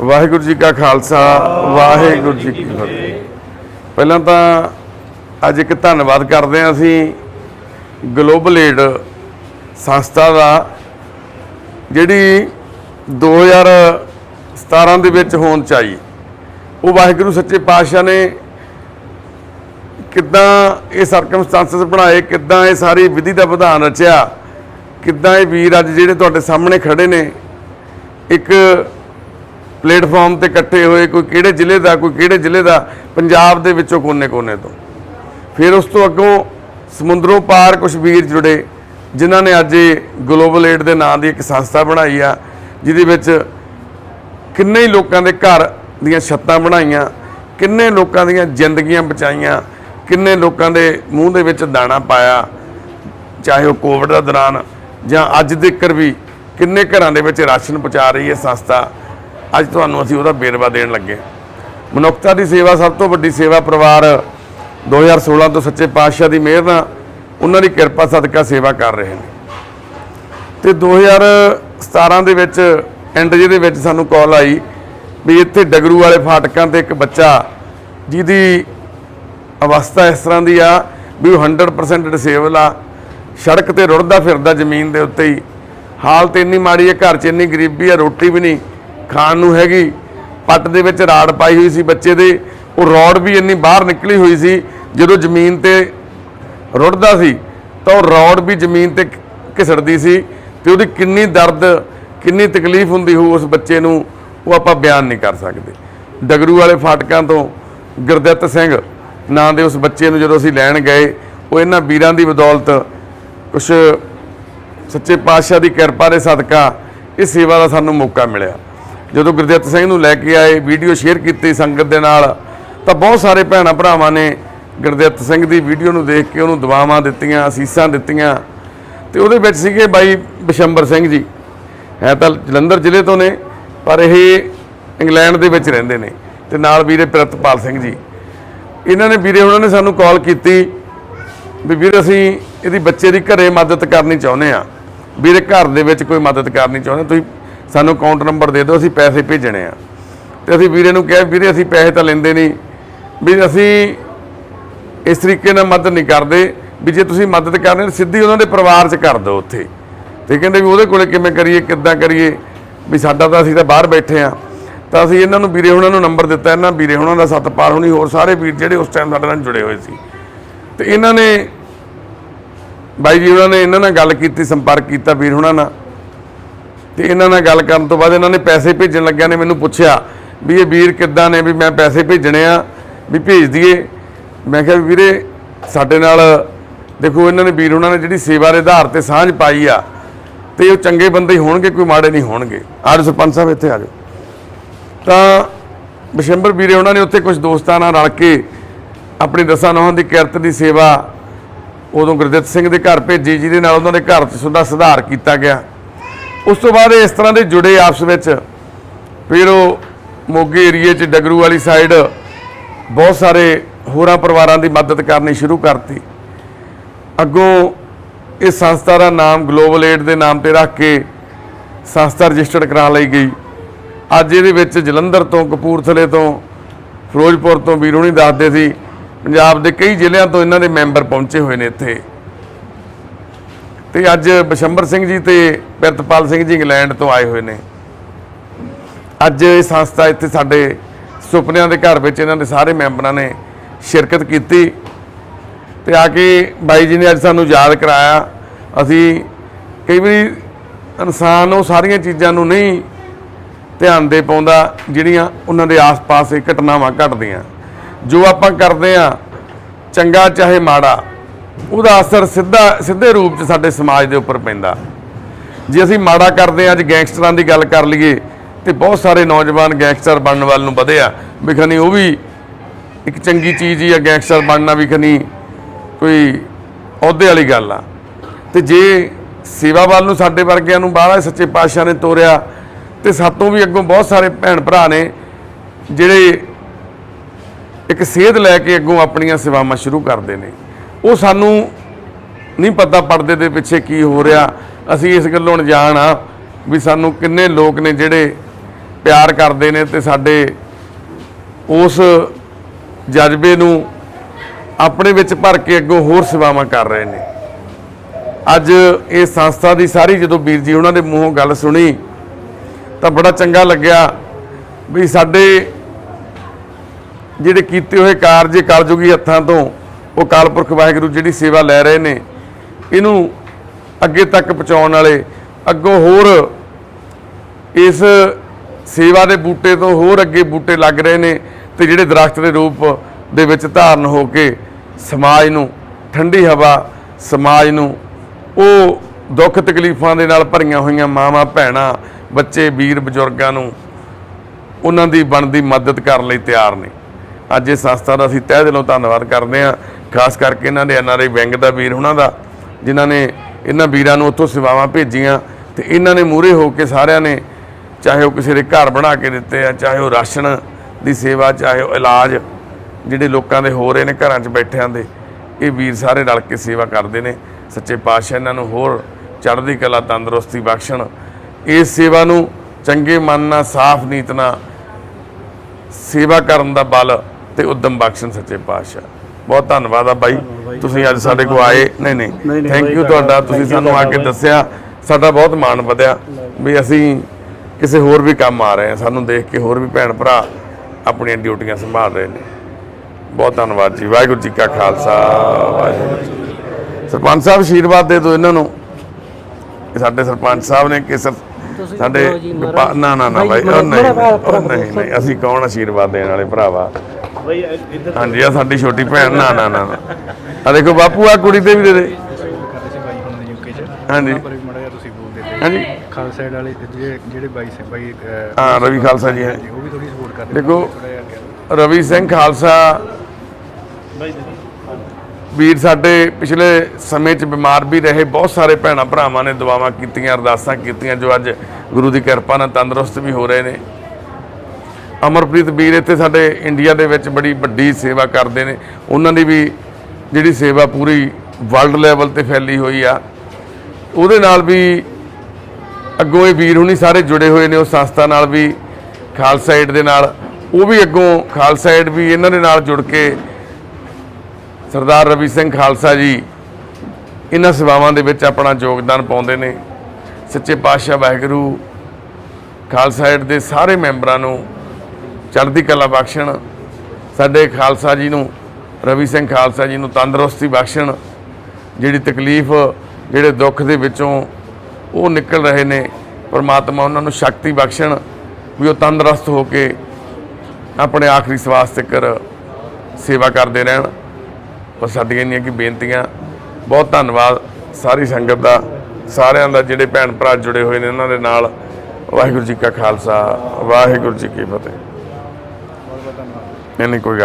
ਵਾਹਿਗੁਰੂ ਜੀ ਕਾ ਖਾਲਸਾ, ਵਾਹਿਗੁਰੂ ਜੀ ਕੀ ਫਤਿਹ। ਪਹਿਲਾਂ ਤਾਂ ਅੱਜ ਇੱਕ ਧੰਨਵਾਦ ਕਰਦੇ ਹਾਂ ਅਸੀਂ ਗਲੋਬਲ ਏਡ ਸੰਸਥਾ ਦਾ, ਜਿਹੜੀ 2017 ਦੇ ਵਿੱਚ ਹੋਣ ਚ ਆਈ। ਉਹ ਵਾਹਿਗੁਰੂ ਸੱਚੇ ਪਾਤਸ਼ਾਹ ਨੇ ਕਿੱਦਾਂ ਇਹ ਸਰਕਮਸਟੈਂਸਸ ਬਣਾਏ, ਕਿੱਦਾਂ ਇਹ ਸਾਰੀ ਵਿਧੀ ਦਾ ਵਿਧਾਨ ਰਚਿਆ, ਕਿੱਦਾਂ ਇਹ ਵੀਰ ਅੱਜ ਜਿਹੜੇ ਤੁਹਾਡੇ ਸਾਹਮਣੇ ਖੜੇ ਨੇ, ਇੱਕ ਪਲੇਟਫਾਰਮ ਤੇ ਇਕੱਠੇ ਹੋਏ, ਕੋਈ ਕਿਹੜੇ ਜ਼ਿਲ੍ਹੇ ਦਾ, ਕੋਈ ਕਿਹੜੇ ਜ਼ਿਲ੍ਹੇ ਦਾ, ਪੰਜਾਬ ਦੇ ਵਿੱਚੋਂ ਕੋਨੇ-ਕੋਨੇ ਤੋਂ। ਫਿਰ ਉਸ ਤੋਂ ਅੱਗੋਂ ਸਮੁੰਦਰੋਂ ਪਾਰ ਕੁਝ ਵੀਰ ਜੁੜੇ, ਜਿਨ੍ਹਾਂ ਨੇ ਅੱਜ ਇਹ ਗਲੋਬਲ ਏਡ ਦੇ ਨਾਂ ਦੀ ਇੱਕ ਸੰਸਥਾ ਬਣਾਈ ਆ, ਜਿਹਦੇ ਵਿੱਚ ਕਿੰਨੇ ਹੀ ਲੋਕਾਂ ਦੇ ਘਰ ਦੀਆਂ ਛੱਤਾਂ ਬਣਾਈਆਂ, ਕਿੰਨੇ ਲੋਕਾਂ ਦੀਆਂ ਜ਼ਿੰਦਗੀਆਂ ਬਚਾਈਆਂ, ਕਿੰਨੇ ਲੋਕਾਂ ਦੇ ਮੂੰਹ ਦੇ ਵਿੱਚ ਦਾਣਾ ਪਾਇਆ, ਚਾਹੇ ਉਹ ਕੋਵਿਡ ਦਾ ਦੌਰਾਨ ਜਾਂ ਅੱਜ ਦੇ ਕਰ ਵੀ ਕਿੰਨੇ ਘਰਾਂ ਦੇ ਵਿੱਚ ਰਾਸ਼ਨ ਪਹੁੰਚਾ ਰਹੀ ਹੈ ਸੰਸਥਾ। ਅੱਜ ਤੁਹਾਨੂੰ ਅਸੀਂ ਉਹਦਾ ਬੇਰਵਾ ਦੇਣ ਲੱਗੇ ਮਨੁੱਖਤਾ ਦੀ ਸੇਵਾ ਸਭ ਤੋਂ ਵੱਡੀ ਸੇਵਾ ਪਰਿਵਾਰ 2016 ਤੋਂ ਸੱਚੇ ਪਾਤਸ਼ਾਹ ਦੀ ਮਿਹਰ ਨਾਲ ਉਹਨਾਂ ਦੀ ਕਿਰਪਾ ਸਦਕਾ ਸੇਵਾ ਕਰ ਰਹੇ ਨੇ। ਤੇ 2017 ਦੇ ਵਿੱਚ ਐਂਡ ਜਿਹਦੇ ਵਿੱਚ ਸਾਨੂੰ ਕਾਲ ਆਈ ਵੀ ਇੱਥੇ ਡਗਰੂ ਵਾਲੇ ਫਾਟਕਾਂ ਤੇ ਇੱਕ ਬੱਚਾ ਜਿਹਦੀ ਅਵਸਥਾ ਇਸ ਤਰ੍ਹਾਂ ਦੀ ਆ ਵੀ ਉਹ 100% ਡਿਸੇਬਲ ਆ, ਸੜਕ ਤੇ ਰੁੜਦਾ ਫਿਰਦਾ ਜ਼ਮੀਨ ਦੇ ਉੱਤੇ ਹੀ। ਹਾਲਤ ਇੰਨੀ ਮਾੜੀ ਹੈ, ਘਰ 'ਚ ਇੰਨੀ ਗਰੀਬੀ ਆ ਰੋਟੀ ਵੀ ਨਹੀਂ। ਖਾਣ ਨੂੰ ਹੈਗੀ, ਪੱਟ ਦੇ ਵਿੱਚ ਰਾੜ ਪਾਈ ਹੋਈ ਸੀ ਬੱਚੇ ਦੇ, ਉਹ ਰੋਡ ਵੀ ਇੰਨੀ ਬਾਹਰ ਨਿਕਲੀ ਹੋਈ ਸੀ, ਜਦੋਂ ਜ਼ਮੀਨ ਤੇ ਰੁੜਦਾ ਸੀ, ਤਾਂ ਉਹ ਰੋਡ ਵੀ ਜ਼ਮੀਨ ਤੇ ਘਿਸੜਦੀ ਸੀ, ਤੇ ਉਹਦੀ ਕਿੰਨੀ ਦਰਦ, ਕਿੰਨੀ ਤਕਲੀਫ ਹੁੰਦੀ ਹੋਊ ਉਸ ਬੱਚੇ ਨੂੰ, ਉਹ ਆਪਾਂ ਬਿਆਨ ਨਹੀਂ ਕਰ ਸਕਦੇ। ਡਗਰੂ ਵਾਲੇ ਫਾਟਕਾਂ ਤੋਂ ਗੁਰਦਿੱਤ ਸਿੰਘ ਨਾਂ ਦੇ ਉਸ ਬੱਚੇ ਨੂੰ ਜਦੋਂ ਅਸੀਂ ਲੈਣ ਗਏ, ਉਹ ਇਹਨਾਂ ਵੀਰਾਂ ਦੀ ਬਦੌਲਤ ਕੁਛ ਸੱਚੇ ਪਾਤਸ਼ਾਹ ਦੀ ਕਿਰਪਾ ਦੇ ਸਦਕਾ ਇਹ ਸੇਵਾ ਦਾ ਸਾਨੂੰ ਮੌਕਾ ਮਿਲਿਆ। ਜਦੋਂ ਗੁਰਦਿੱਤ ਸਿੰਘ ਨੂੰ ਲੈ ਕੇ ਆਏ, ਵੀਡੀਓ ਸ਼ੇਅਰ ਕੀਤੀ ਸੰਗਤ ਦੇ ਨਾਲ, ਤਾਂ ਬਹੁਤ ਸਾਰੇ ਭੈਣਾਂ ਭਰਾਵਾਂ ਨੇ ਗੁਰਦਿੱਤ ਸਿੰਘ ਦੀ ਵੀਡੀਓ ਨੂੰ ਦੇਖ ਕੇ ਉਹਨੂੰ ਦੁਆਵਾਂ ਦਿੱਤੀਆਂ, ਅਸੀਸਾਂ ਦਿੱਤੀਆਂ। ਤੇ ਉਹਦੇ ਵਿੱਚ ਸੀਗੇ ਬਾਈ ਬਿਸ਼ੰਬਰ ਸਿੰਘ ਜੀ। ਹੈ ਤਾਂ ਜਲੰਧਰ ਜ਼ਿਲ੍ਹੇ ਤੋਂ ਨੇ, ਪਰ ਇਹ ਇੰਗਲੈਂਡ ਦੇ ਵਿੱਚ ਰਹਿੰਦੇ ਨੇ। ਤੇ ਨਾਲ ਵੀਰੇ ਪ੍ਰਿਤਪਾਲ ਸਿੰਘ ਜੀ। ਇਹਨਾਂ ਨੇ ਵੀਰੇ, ਉਹਨਾਂ ਨੇ ਸਾਨੂੰ ਕਾਲ ਕੀਤੀ ਵੀ ਵੀਰ ਅਸੀਂ ਇਹਦੀ ਬੱਚੇ ਦੀ ਘਰੇ ਮਦਦ ਕਰਨੀ ਚਾਹੁੰਦੇ ਆ ਵੀਰੇ ਘਰ ਦੇ ਵਿੱਚ ਕੋਈ ਮਦਦ ਕਰਨੀ ਚਾਹੁੰਦੇ ਤੁਸੀਂ ਸਾਨੂੰ ਅਕਾਊਂਟ ਨੰਬਰ ਦੇ ਦਿਓ, ਅਸੀਂ ਪੈਸੇ ਭੇਜਣੇ ਆ। ਤੇ ਅਸੀਂ ਵੀਰੇ ਨੂੰ ਕਿਹਾ, ਵੀਰੇ ਅਸੀਂ ਪੈਸੇ ਤਾਂ ਲੈਂਦੇ ਨਹੀਂ। ਵੀ ਅਸੀਂ ਇਸ ਤਰੀਕੇ ਨਾਲ ਮਦਦ ਨਹੀਂ ਕਰਦੇ, ਵੀ ਜੇ ਤੁਸੀਂ ਮਦਦ ਕਰਨੀ ਸਿੱਧੀ ਉਹਨਾਂ ਦੇ ਪਰਿਵਾਰ 'ਚ ਕਰ ਦਿਓ ਉੱਥੇ। ਤੇ ਕਹਿੰਦੇ ਵੀ ਉਹਦੇ ਕੋਲੇ ਕਿਵੇਂ ਕਰੀਏ, ਕਿੱਦਾਂ ਕਰੀਏ? ਵੀ ਸਾਡਾ ਤਾਂ ਅਸੀਂ ਤਾਂ ਬਾਹਰ ਬੈਠੇ ਆ। ਤਾਂ ਅਸੀਂ ਇਹਨਾਂ ਨੂੰ, ਵੀਰੇ ਉਹਨਾਂ ਨੂੰ ਨੰਬਰ ਦਿੱਤਾ, ਇਹਨਾਂ ਵੀਰੇ ਉਹਨਾਂ ਦਾ ਸਤਪਾਲ ਹੁਣੀ, ਹੋਰ ਸਾਰੇ ਵੀਰ ਜਿਹੜੇ ਉਸ ਟਾਈਮ ਸਾਡੇ ਨਾਲ ਜੁੜੇ ਹੋਏ ਸੀ। ਤੇ ਇਹਨਾਂ ਨੇ, ਬਾਈ ਜੀ ਉਹਨਾਂ ਨੇ ਇਹਨਾਂ ਨਾਲ ਗੱਲ ਕੀਤੀ, ਸੰਪਰਕ ਕੀਤਾ ਵੀਰ ਉਹਨਾਂ ਨਾਲ। ਤੇ ਇਹਨਾਂ ਨਾਲ ਗੱਲ ਕਰਨ ਤੋਂ ਬਾਅਦ ਇਹਨਾਂ ਨੇ ਪੈਸੇ ਭੇਜਣ ਲੱਗਿਆ ਨੇ ਮੈਨੂੰ ਪੁੱਛਿਆ ਵੀ ਇਹ ਵੀਰ ਕਿੱਦਾਂ ਨੇ ਵੀ ਮੈਂ ਪੈਸੇ ਭੇਜਣੇ ਆ, ਵੀ ਭੇਜ ਦਈਏ। ਮੈਂ ਕਿਹਾ ਵੀਰੇ ਸਾਡੇ ਨਾਲ ਦੇਖੋ ਇਹਨਾਂ ਨੇ ਵੀਰ ਉਹਨਾਂ ਨੇ ਜਿਹੜੀ ਸੇਵਾ ਦੇ ਆਧਾਰ ਤੇ ਸਾਂਝ ਪਾਈ ਆ, ਤੇ ਉਹ ਚੰਗੇ ਬੰਦੇ ਹੀ ਹੋਣਗੇ, ਕੋਈ ਮਾੜੇ ਨਹੀਂ ਹੋਣਗੇ। ਆਜੋ ਸਰਪੰਚ ਸਾਹਿਬ ਇੱਥੇ ਆ ਜਾਓ। ਤਾਂ ਬਿਸ਼ੰਬਰ ਵੀਰੇ ਉਹਨਾਂ ਨੇ ਉੱਥੇ ਕੁਝ ਦੋਸਤਾਂ ਨਾਲ ਰਲ ਕੇ ਆਪਣੀ ਦਸਾਂ ਨੌਹਾਂ ਦੀ ਕਿਰਤ ਦੀ ਸੇਵਾ ਉਦੋਂ ਗੁਰਦਿੱਤ ਸਿੰਘ ਦੇ ਘਰ ਭੇਜੀ, ਜਿਹਦੇ ਨਾਲ ਉਹਨਾਂ ਦੇ ਘਰ 'ਚ ਸੁਧਾ ਸੁਧਾਰ ਕੀਤਾ ਗਿਆ। ਉਸ ਤੋਂ ਬਾਅਦ ਇਸ ਤਰ੍ਹਾਂ ਦੇ ਜੁੜੇ ਆਪਸ ਵਿੱਚ। ਫਿਰ ਉਹ ਮੋਗੇ ਏਰੀਏ 'ਚ ਡਗਰੂ ਵਾਲੀ ਸਾਈਡ ਬਹੁਤ ਸਾਰੇ ਹੋਰਾਂ ਪਰਿਵਾਰਾਂ ਦੀ ਮਦਦ ਕਰਨੀ ਸ਼ੁਰੂ ਕਰਤੀ। ਅੱਗੋਂ ਇਹ ਸੰਸਥਾ ਦਾ ਨਾਮ ਗਲੋਬਲ ਏਡ ਦੇ ਨਾਮ ਤੇ ਰੱਖ ਕੇ ਸੰਸਥਾ ਰਜਿਸਟਰਡ ਕਰਾ ਲਈ ਗਈ। ਅੱਜ ਇਹਦੇ ਵਿੱਚ ਜਲੰਧਰ ਤੋਂ, ਕਪੂਰਥਲੇ ਤੋਂ, ਫਿਰੋਜ਼ਪੁਰ ਤੋਂ ਵੀਰੋਂ ਨਹੀਂ ਦੱਸਦੇ ਸੀ। ਪੰਜਾਬ ਦੇ ਕਈ ਜ਼ਿਲ੍ਹਿਆਂ ਤੋਂ ਇਹਨਾਂ ਦੇ ਮੈਂਬਰ ਪਹੁੰਚੇ ਹੋਏ ਨੇ ਇੱਥੇ। ਤੇ ਅੱਜ ਬਸ਼ੰਬਰ ਸਿੰਘ ਜੀ ਤੇ ਪ੍ਰਿਤਪਾਲ ਸਿੰਘ ਜੀ ਇੰਗਲੈਂਡ ਤੋਂ ਆਏ ਹੋਏ ਨੇ। ਅੱਜ ਇਹ ਸੰਸਥਾ ਇੱਥੇ ਸਾਡੇ ਸੁਪਨਿਆਂ ਦੇ ਘਰ ਵਿੱਚ ਇਹਨਾਂ ਦੇ ਸਾਰੇ ਮੈਂਬਰਾਂ ਨੇ ਸ਼ਿਰਕਤ ਕੀਤੀ ਤੇ ਆ ਕੇ ਬਾਈ ਜੀ ਨੇ ਅੱਜ ਸਾਨੂੰ ਯਾਦ ਕਰਾਇਆ। ਅਸੀਂ ਕਈ ਵਾਰੀ ਇਨਸਾਨ ਉਹ ਸਾਰੀਆਂ ਚੀਜ਼ਾਂ ਨੂੰ ਨਹੀਂ ਧਿਆਨ ਦੇ ਪਾਉਂਦਾ ਜਿਹੜੀਆਂ ਉਹਨਾਂ ਦੇ ਆਸ-ਪਾਸ ਇਹ ਘਟਨਾਵਾਂ ਘਟਦੀਆਂ। ਜੋ ਆਪਾਂ ਕਰਦੇ ਆ ਚੰਗਾ ਚਾਹੇ ਮਾੜਾ ਉਹਦਾ ਅਸਰ ਸਿੱਧਾ, ਸਿੱਧੇ ਰੂਪ 'ਚ ਸਾਡੇ ਸਮਾਜ ਦੇ ਉੱਪਰ ਪੈਂਦਾ। ਜੇ ਅਸੀਂ ਮਾੜਾ ਕਰਦੇ ਆ ਅੱਜ ਗੈਂਗਸਟਰਾਂ ਦੀ ਗੱਲ ਕਰ ਲਈਏ, ਤੇ ਬਹੁਤ ਸਾਰੇ ਨੌਜਵਾਨ ਗੈਂਗਸਟਰ ਬਣਨ ਵੱਲ ਨੂੰ ਵਧੇ ਆ। ਵੀ ਖਨੀ ਉਹ ਵੀ ਇੱਕ ਚੰਗੀ ਚੀਜ਼ ਹੀ ਆ, ਗੈਂਗਸਟਰ ਬਣਨਾ ਵੀ ਖਨੀ ਕੋਈ ਅਹੁਦੇ ਵਾਲੀ ਗੱਲ ਆ। ਤੇ ਜੇ ਸੇਵਾ ਵੱਲ ਨੂੰ ਸਾਡੇ ਵਰਗਿਆਂ ਨੂੰ ਬਾਹਲਾ ਸੱਚੇ ਪਾਤਸ਼ਾਹ ਨੇ ਤੋਰਿਆ, ਤੇ ਸਾਤੋਂ ਵੀ ਅੱਗੋਂ ਬਹੁਤ ਸਾਰੇ ਭੈਣ ਭਰਾ ਨੇ ਜਿਹੜੇ ਇੱਕ ਸੇਧ ਲੈ ਕੇ ਅੱਗੋਂ ਆਪਣੀਆਂ ਸੇਵਾਵਾਂ ਸ਼ੁਰੂ ਕਰਦੇ ਨੇ। ਉਹ ਸਾਨੂੰ ਨਹੀਂ ਪਤਾ ਪਰਦੇ ਦੇ ਪਿੱਛੇ ਕੀ ਹੋ ਰਿਹਾ। ਅਸੀਂ ਇਸ ਗੱਲੋਂ ਅਣਜਾਣ ਆ ਵੀ ਸਾਨੂੰ ਕਿੰਨੇ ਲੋਕ ਨੇ ਜਿਹੜੇ ਪਿਆਰ ਕਰਦੇ ਨੇ ਤੇ ਸਾਡੇ ਉਸ ਜਜ਼ਬੇ ਨੂੰ ਆਪਣੇ ਵਿੱਚ ਭਰ ਕੇ ਅੱਗੋਂ ਹੋਰ ਸੇਵਾਵਾਂ ਕਰ ਰਹੇ ਨੇ। ਅੱਜ ਇਹ ਸੰਸਥਾ ਦੀ ਸਾਰੀ ਜਦੋਂ ਵੀਰ ਜੀ ਉਹਨਾਂ ਦੇ ਮੂੰਹੋਂ ਗੱਲ ਸੁਣੀ ਤਾਂ ਬੜਾ ਚੰਗਾ ਲੱਗਿਆ ਵੀ ਸਾਡੇ ਜਿਹੜੇ ਕੀਤੇ ਹੋਏ ਕਾਰਜ ਕਲਯੁਗੀ ਹੱਥਾਂ ਤੋਂ ਉਹ ਕਾਲਪੁਰਖ ਵਾਹਿਗੁਰੂ ਜਿਹੜੀ ਸੇਵਾ ਲੈ ਰਹੇ ਨੇ, ਇਹਨੂੰ ਅੱਗੇ ਤੱਕ ਪਹੁੰਚਾਉਣ ਵਾਲੇ, ਅੱਗੋਂ ਹੋਰ ਇਸ ਸੇਵਾ ਦੇ ਬੂਟੇ ਤੋਂ ਹੋਰ ਅੱਗੇ ਬੂਟੇ ਲੱਗ ਰਹੇ ਨੇ ਤੇ ਜਿਹੜੇ ਦਰਖਤ ਦੇ ਰੂਪ ਦੇ ਵਿੱਚ ਧਾਰਨ ਹੋ ਕੇ ਸਮਾਜ ਨੂੰ, ਠੰਡੀ ਹਵਾ ਸਮਾਜ ਨੂੰ, ਉਹ ਦੁੱਖ ਤਕਲੀਫਾਂ ਦੇ ਨਾਲ ਭਰੀਆਂ ਹੋਈਆਂ ਮਾਵਾਂ, ਭੈਣਾਂ, ਬੱਚੇ, ਵੀਰ, ਬਜ਼ੁਰਗਾਂ ਨੂੰ ਉਹਨਾਂ ਦੀ ਬਣਦੀ ਮਦਦ ਕਰਨ ਲਈ ਤਿਆਰ ਨੇ। ਅੱਜ ਇਸ ਸੰਸਥਾ ਦਾ ਅਸੀਂ ਤਹਿ ਦਿਲੋਂ ਧੰਨਵਾਦ ਕਰਦੇ ਹਾਂ। ਖਾਸ ਕਰਕੇ ਇਹਨਾਂ ਦੇ ਐਨਆਰਆਈ ਬੈਂਕ ਦਾ ਵੀਰ ਉਹਨਾਂ ਦਾ, ਜਿਨ੍ਹਾਂ ਨੇ ਇਹਨਾਂ ਵੀਰਾਂ ਨੂੰ ਉੱਥੋਂ ਸੇਵਾਵਾਂ ਭੇਜੀਆਂ ਤੇ ਇਹਨਾਂ ਨੇ ਮੂਰੇ ਹੋ ਕੇ ਸਾਰਿਆਂ ਨੇ ਚਾਹੇ ਉਹ ਕਿਸੇ ਦੇ ਘਰ ਬਣਾ ਕੇ ਦਿੱਤੇ ਆ, ਚਾਹੇ ਉਹ ਰਾਸ਼ਨ ਦੀ ਸੇਵਾ, ਚਾਹੇ ਉਹ ਇਲਾਜ, ਜਿਹੜੇ ਲੋਕਾਂ ਦੇ ਹੋ ਰਹੇ ਨੇ ਘਰਾਂ 'ਚ ਬੈਠਿਆਂ ਦੇ, ਇਹ ਵੀਰ ਸਾਰੇ ਰਲ ਕੇ ਸੇਵਾ ਕਰਦੇ ਨੇ। ਸੱਚੇ ਪਾਤਸ਼ਾਹ ਇਹਨਾਂ ਨੂੰ ਹੋਰ ਚੜ੍ਹਦੀ ਕਲਾ, ਤੰਦਰੁਸਤੀ ਬਖਸ਼ਣ। ਇਸ ਸੇਵਾ ਨੂੰ ਚੰਗੇ ਮਨ ਨਾਲ, ਸਾਫ਼ ਨੀਤ ਨਾਲ ਸੇਵਾ ਕਰਨ ਦਾ ਬਲ ਤੇ ਉਦਮ ਬਖਸ਼ਣ ਸੱਚੇ ਪਾਤਸ਼ਾਹ। ਬਹੁਤ ਧੰਨਵਾਦ ਆ ਬਾਈ। ਤੁਸੀਂ ਅੱਜ ਸਾਡੇ ਕੋਲ ਆਏ। ਨਹੀਂ ਨਹੀਂ ਥੈਂਕ ਯੂ ਤੁਹਾਡਾ। ਤੁਸੀਂ ਸਾਨੂੰ ਆ ਕੇ ਦੱਸਿਆ। ਸਾਡਾ ਬਹੁਤ ਮਾਣ ਵਧਿਆ। ਵੀ ਅਸੀਂ ਕਿਸੇ ਹੋਰ ਵੀ ਕੰਮ ਆ ਰਹੇ ਹਾਂ। ਸਾਨੂੰ ਦੇਖ ਕੇ ਹੋਰ ਵੀ ਭੈਣ ਭਰਾ ਆਪਣੀਆਂ ਡਿਊਟੀਆਂ ਸੰਭਾਲ ਰਹੇ ਨੇ। ਬਹੁਤ ਧੰਨਵਾਦ ਜੀ। ਵਾਹਿਗੁਰੂ ਜੀ ਕਾ ਖਾਲਸਾ। ਵਾਹਿਗੁਰੂ ਜੀ। ਸਰਪੰਚ ਸਾਹਿਬ ਆਸ਼ੀਰਵਾਦ ਦੇ ਦਿਓ ਇਹਨਾਂ ਨੂੰ। ਸਾਡੇ ਸਰਪੰਚ ਸਾਹਿਬ ਨੇ ਕਿ ਸਰ ਸਾਡੇ ਨਾ ਨਾ ਨਾ ਬਾਈ, ਉਹ ਨਹੀਂ ਉਹ ਨਹੀਂ ਨਹੀਂ ਅਸੀਂ ਕੌਣ ਆਸ਼ੀਰਵਾਦ ਦੇਣ ਵਾਲੇ ਭਰਾਵਾ? ਬਈ ਇੱਧਰ ਹਾਂਜੀ ਆ ਸਾਡੀ ਛੋਟੀ ਭੈਣ ਨਾ ਨਾ ਨਾ। ਆ ਦੇਖੋ ਬਾਪੂ ਆ ਕੁੜੀ ਤੇ ਵੀ ਦੇ ਦੇ। ਹਾਂਜੀ। ਪਰ ਵੀ ਮੜਾ ਤੁਸੀਂ ਬੋਲਦੇ ਹਾਂਜੀ। ਖਾਲਸਾ ਵਾਲੇ ਜਿਹੜੇ ਜਿਹੜੇ ਬਾਈ ਸੇ ਬਾਈ ਹਾਂ ਰਵੀ ਖਾਲਸਾ ਜੀ ਹੈ। ਉਹ ਵੀ ਥੋੜੀ ਸਪੋਰਟ ਕਰਦੇ ਦੇਖੋ ਰਵੀ ਸਿੰਘ ਖਾਲਸਾ ਬਾਈ ਵੀਰ, ਸਾਡੇ ਪਿਛਲੇ ਸਮੇਂ 'ਚ ਬਿਮਾਰ ਵੀ ਰਹੇ ਬਹੁਤ ਸਾਰੇ ਭੈਣਾਂ ਭਰਾਵਾਂ ਨੇ, ਦੁਆਵਾਂ ਕੀਤੀਆਂ, ਅਰਦਾਸਾਂ ਕੀਤੀਆਂ ਜੋ ਅੱਜ ਗੁਰੂ ਦੀ ਕਿਰਪਾ ਨਾਲ ਤੰਦਰੁਸਤ ਵੀ ਹੋ ਰਹੇ ਨੇ। ਅਮਰਪ੍ਰੀਤ ਵੀਰ, ਇੱਥੇ ਸਾਡੇ ਇੰਡੀਆ ਦੇ ਵਿੱਚ ਬੜੀ ਵੱਡੀ ਸੇਵਾ ਕਰਦੇ ਨੇ। ਉਹਨਾਂ ਦੀ ਵੀ ਜਿਹੜੀ ਸੇਵਾ ਪੂਰੀ ਵਰਲਡ ਲੈਵਲ ਤੇ ਫੈਲੀ ਹੋਈ ਆ। ਉਹਦੇ ਨਾਲ ਵੀ ਅੱਗੋਂ ਇਹ ਵੀਰ ਹੁਣੀ ਸਾਰੇ ਜੁੜੇ ਹੋਏ ਨੇ ਉਸ ਸੰਸਥਾ ਨਾਲ ਵੀ, ਖਾਲਸਾ ਏਡ ਦੇ ਨਾਲ। ਉਹ ਵੀ ਅੱਗੋਂ ਖਾਲਸਾ ਏਡ ਵੀ ਇਹਨਾਂ ਦੇ ਨਾਲ ਜੁੜ ਕੇ ਸਰਦਾਰ ਰਵੀ ਸਿੰਘ ਖਾਲਸਾ ਜੀ, ਇਹਨਾਂ ਸੇਵਾਵਾਂ ਦੇ ਵਿੱਚ ਆਪਣਾ ਯੋਗਦਾਨ ਪਾਉਂਦੇ ਨੇ। ਸੱਚੇ ਪਾਤਸ਼ਾਹ ਵਾਹਿਗੁਰੂ ਖਾਲਸਾ ਏਡ ਦੇ ਸਾਰੇ ਮੈਂਬਰਾਂ ਨੂੰ ਚੜ੍ਹਦੀ ਕਲਾ ਬਖਸ਼ਣ, ਸਾਡੇ ਖਾਲਸਾ ਜੀ ਨੂੰ, ਰਵੀ ਸਿੰਘ ਖਾਲਸਾ ਜੀ ਨੂੰ ਤੰਦਰੁਸਤੀ ਬਖਸ਼ਣ, ਜਿਹੜੀ ਤਕਲੀਫ, ਜਿਹੜੇ ਦੁੱਖ ਦੇ ਵਿੱਚੋਂ ਉਹ ਨਿਕਲ ਰਹੇ ਨੇ, ਪਰਮਾਤਮਾ ਉਹਨਾਂ ਨੂੰ ਸ਼ਕਤੀ ਬਖਸ਼ਣ, ਵੀ ਉਹ ਤੰਦਰੁਸਤ ਹੋ ਕੇ ਆਪਣੇ ਆਖਰੀ ਸਵਾਸ ਤੱਕ ਸੇਵਾ ਕਰਦੇ ਰਹਿਣ। ਪਰ ਸਾਡੀਆਂ ਇੰਨੀਆਂ ਕੀ ਬੇਨਤੀਆਂ ਬਹੁਤ ਧੰਨਵਾਦ ਸਾਰੀ ਸੰਗਤ ਦਾ ਸਾਰਿਆਂ ਦਾ ਜਿਹੜੇ ਭੈਣ ਭਰਾ ਜੁੜੇ ਹੋਏ ਨੇ ਇਹਨਾਂ ਦੇ ਨਾਲ। ਵਾਹਿਗੁਰੂ ਜੀ ਕਾ ਖਾਲਸਾ ਵਾਹਿਗੁਰੂ ਜੀ ਕੀ ਫਤਿਹ। ਬਹੁਤ ਬਹੁਤ ਧੰਨਵਾਦ। ਨਹੀਂ ਨਹੀਂ ਕੋਈ ਗੱਲ